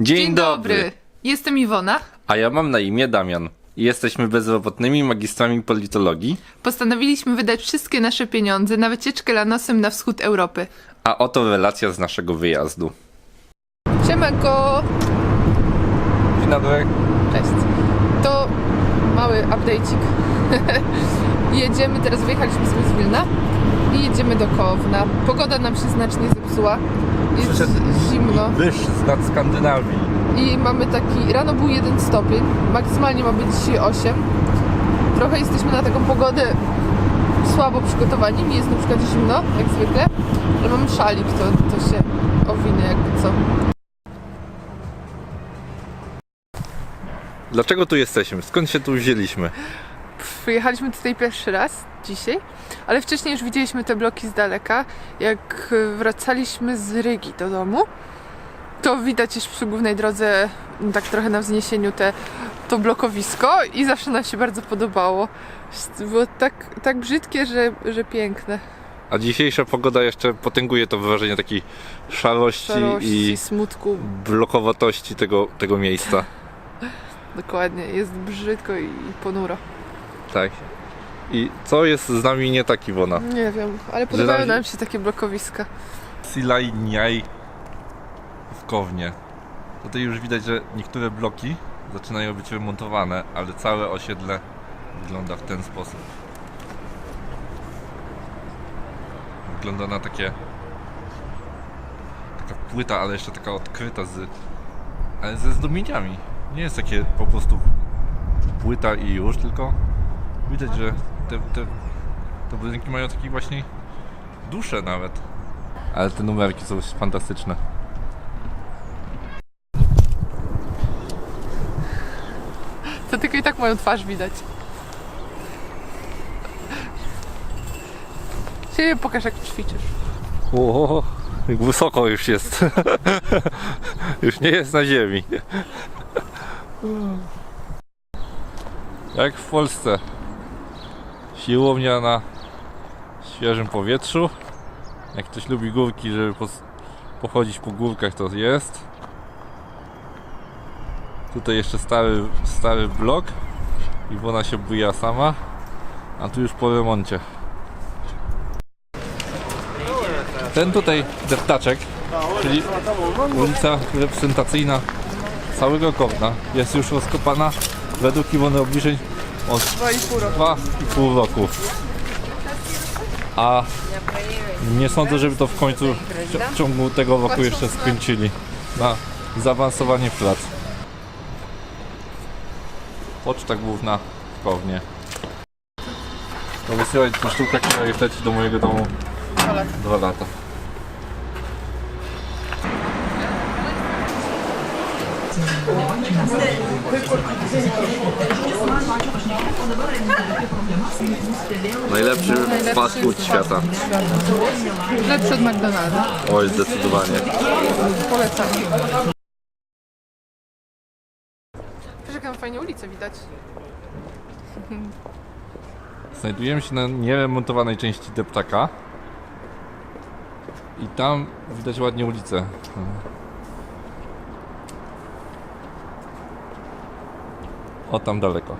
Dzień, dobry. Jestem Iwona. A ja mam na imię Damian. I Jesteśmy bezrobotnymi magistrami politologii, Postanowiliśmy wydać wszystkie nasze pieniądze na wycieczkę lanosem na wschód Europy. a oto relacja z naszego wyjazdu. Siemanko! Dzień dobry. Cześć. To mały update'cik. jedziemy, teraz wyjechaliśmy z Wilna i jedziemy do Kowna. Pogoda nam się znacznie zepsuła. Jest Przyszedł zimno Wyż nad Skandynawii. i mamy taki, rano był 1 stopień, maksymalnie ma być dzisiaj 8. Trochę jesteśmy na taką pogodę słabo przygotowani, mi jest na przykład zimno, jak zwykle, ale mam szalik, to, to się owinę jakby co. Dlaczego tu jesteśmy? Skąd się tu wzięliśmy? Przyjechaliśmy tutaj pierwszy raz dzisiaj, ale wcześniej już widzieliśmy te bloki z daleka. Jak wracaliśmy z Rygi do domu, to widać już przy głównej drodze, no tak trochę na wzniesieniu, te, to blokowisko i zawsze nam się bardzo podobało. Było tak, tak brzydkie, że, że piękne. A dzisiejsza pogoda jeszcze potęguje to wrażenie takiej szarości, Szarości, i smutku, blokowatości tego, tego miejsca. dokładnie. Jest brzydko i ponuro. Tak. I co jest z nami nie tak, Iwona? Nie wiem, ale podobają nam- nam się takie blokowiska. Silajniaj w Kownie. Tutaj już widać, że niektóre bloki zaczynają być remontowane, ale całe osiedle wygląda w ten sposób. Wygląda na takie taka płyta, ale jeszcze taka odkryta z ale ze zdobieniami. Nie jest takie po prostu płyta i już, tylko widać, że te, te, te budynki mają taki właśnie duszę nawet. Ale te numerki są fantastyczne. To tylko i tak moją twarz widać. Siebie pokaż jak ćwiczysz. O, jak wysoko już jest. już nie jest na ziemi. Jak w Polsce. Siłownia na świeżym powietrzu. Jak ktoś lubi górki, żeby pochodzić po górkach, to jest. Tutaj jeszcze stary, stary blok. Iwona się buja sama. A tu już po remoncie. Ten tutaj deptaczek, czyli ulica reprezentacyjna całego Kowna, jest już rozkopana według Iwony obliczeń od 2,5 roku. 2,5 roku. A nie sądzę, żeby to w końcu w ciągu tego roku jeszcze skończyli na zaawansowanie prac. Poczta główna w Kownie. To wysyłać sztukę, która leci do mojego domu dwa lata. Najlepszy fast food świata. Lepszy od McDonalda. Oj, zdecydowanie. Polecam. Jaką fajnie ulicę widać. Znajdujemy się na nieremontowanej części deptaka. I tam widać ładnie ulicę. O tam daleko.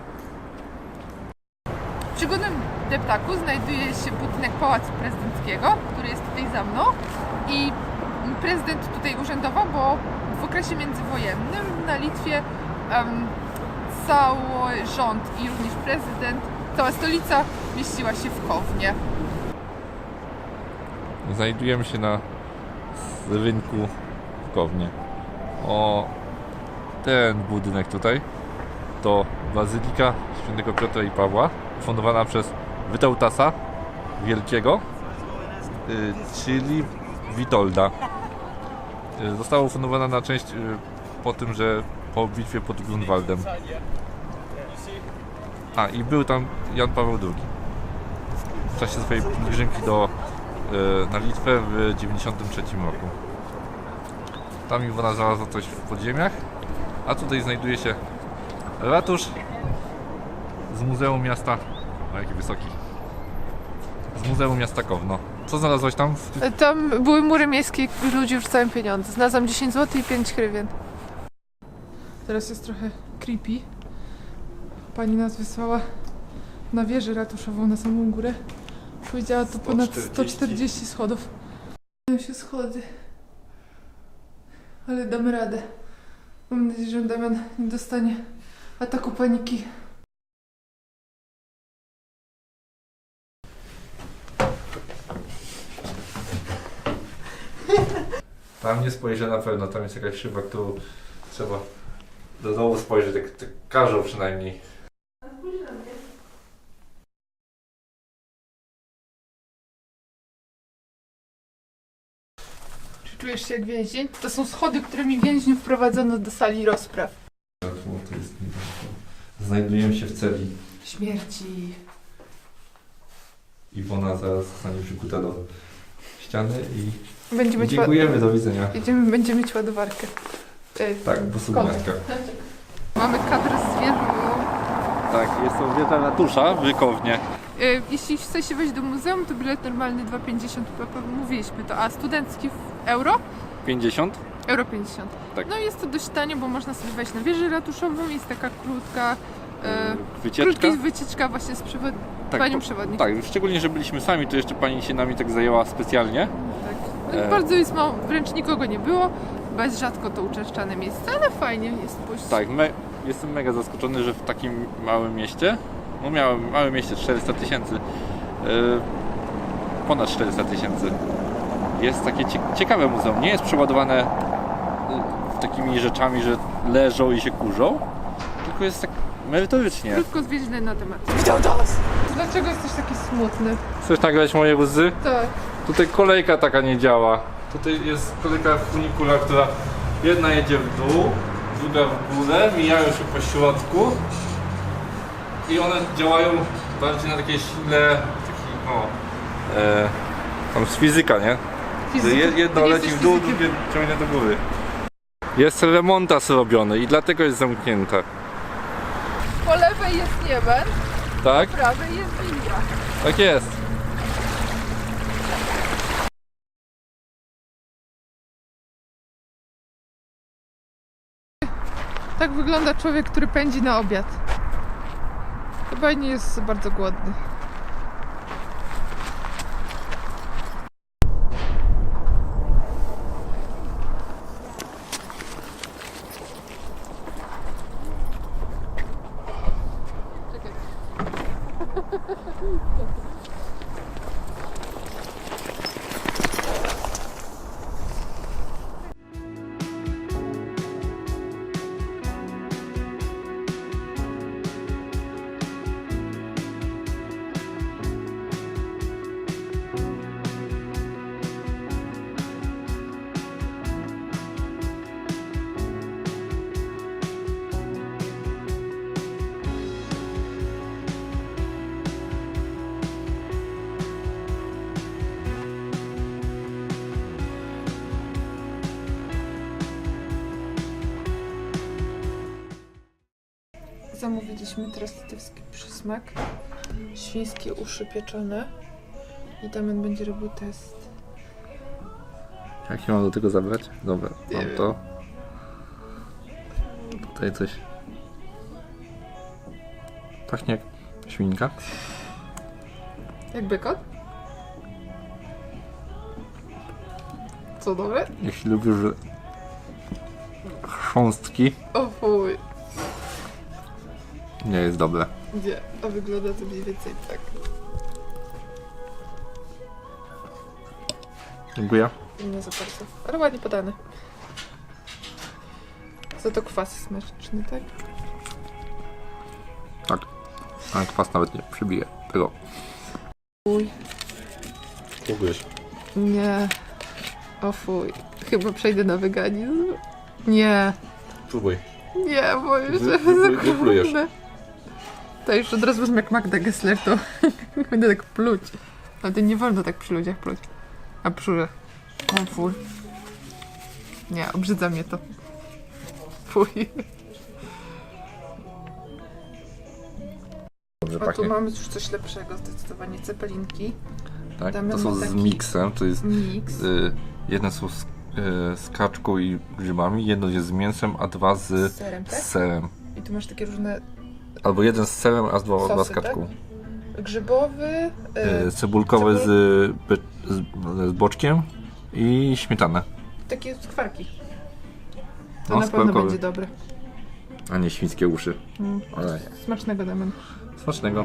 W przygodnym deptaku znajduje się budynek Pałacu Prezydenckiego, który jest tutaj za mną. I prezydent tutaj urzędował, bo w okresie międzywojennym na Litwie em, cały rząd i również prezydent, cała stolica mieściła się w Kownie. Znajdujemy się na rynku w Kownie. O ten budynek tutaj to Bazylika Świętego Piotra i Pawła, ufundowana przez Wyteutasa Wielkiego, y, czyli Witolda. Y, Została ufundowana na część y, po tym, że po bitwie pod Grunwaldem. A i był tam Jan Paweł II w czasie swojej pielgrzymki do na Litwę w 93 roku. Tam Iwona znalazła coś w podziemiach, a tutaj znajduje się ratusz z Muzeum Miasta, o jaki wysoki, z Muzeum Miasta Kowno. Co znalazłeś tam? W... Tam były mury miejskie, ludzie wrzucają pieniądze. Znalazłam 10 zł i 5 hrywien. Teraz jest trochę creepy. Pani nas wysłała na wieżę ratuszową na samą górę. Powiedziała to ponad 140. 140 schodów. Mają się schody. Ale damy radę. Mam nadzieję, że Damian nie dostanie ataku paniki. Tam nie spojrzę na pewno, tam jest jakaś szyba, którą trzeba do dołu spojrzeć, tak, tak każą przynajmniej. Czy czujesz się jak więzień? To są schody, którymi więźniów wprowadzono do sali rozpraw. To jest Znajdujemy się w celi. Śmierci. Iwona zaraz zostanie przykuta do ściany i Będzie mieć, dziękujemy, do widzenia. Będziemy, będzie mieć ładowarkę. E, Tak, bo sumiatka. Mamy kadr z wieżą. Tak, jest to wieża ratusza w Wykownie. E, Jeśli chce się wejść do muzeum, to bilet normalny 2,50, p- p- mówiliśmy to, a studencki w euro? 50? Euro 50. Tak. No i jest to dość tanie, bo można sobie wejść na wieżę ratuszową, jest taka krótka, e, Wycieczka? krótka wycieczka właśnie z przewod... Tak, panią przewodnik. Tak, szczególnie, że byliśmy sami, to jeszcze pani się nami tak zajęła specjalnie. Tak. No, E. Bardzo jest mało, wręcz nikogo nie było, bez rzadko to uczęszczane miejsce, ale fajnie jest pójść. Tak, me, jestem mega zaskoczony, że w takim małym mieście, no miałem małe mieście 400 tysięcy, yy, ponad 400 tysięcy, jest takie cie, ciekawe muzeum. Nie jest przeładowane yy, takimi rzeczami, że leżą i się kurzą, tylko jest tak merytorycznie. Krótko zwiedziny na temat. Widział nas! Dlaczego jesteś taki smutny? Chcesz nagrać moje łzy? Tak. Tutaj kolejka taka nie działa. Tutaj jest kolejka funikula, która jedna jedzie w dół, druga w górę, mijają się po środku i one działają bardziej na takiej sile takiej, o, e, tam z fizyka, nie? Je- jedno leci w dół, drugie ciągnie do góry. Jest remontas robiony i dlatego jest zamknięte. Po lewej jest Niemen, Tak? po prawej jest Indra. Tak jest. Tak wygląda człowiek, który pędzi na obiad. Chyba nie jest bardzo głodny. いいってこと? Zamówiliśmy trastytywski przysmak, świńskie uszy pieczone i Damian będzie robił test. Jak się mam do tego zabrać? Dobra, mam to. Tutaj coś. Pachnie jak świnka. Jak bykon? Co dobre? Jeśli lubisz chrząstki, O fuj. Nie jest dobre. Nie, a wygląda to mniej więcej tak. Dziękuję. Nie za bardzo. Ale ładnie podane. Za to kwas smaczny, tak? Tak. A kwas nawet nie przybije tego. Fuj. Próbujesz. Nie. O fuj. Chyba przejdę na weganizm. Nie. Próbuj. Nie, boję się. Wy- wy- wy- wyplujesz. To już od razu wezmę jak Magda Gessler, to będę tak pluć. Ale to nie wolno tak przy ludziach pluć. A przy... O fuj. Nie, obrzydza mnie to. Fuj. Dobrze A tu pachnie. mamy już coś lepszego, zdecydowanie cepelinki. Tak? damy To są mu z taki- miksem, to jest Mix. y, jedne są z e, z kaczką i grzybami. Jedno jest z mięsem, a dwa z, Z serem, tak? z serem. I tu masz takie różne Albo jeden z serem, a dwa, Sosy, dwa z kaczką. grzybowy, E, y, cebulkowe cebul- z, z, z boczkiem i śmietanę. takie skwarki. To No, na pewno skwarkowy. będzie dobre. A nie świńskie uszy. Mm. Smacznego Damian. smacznego.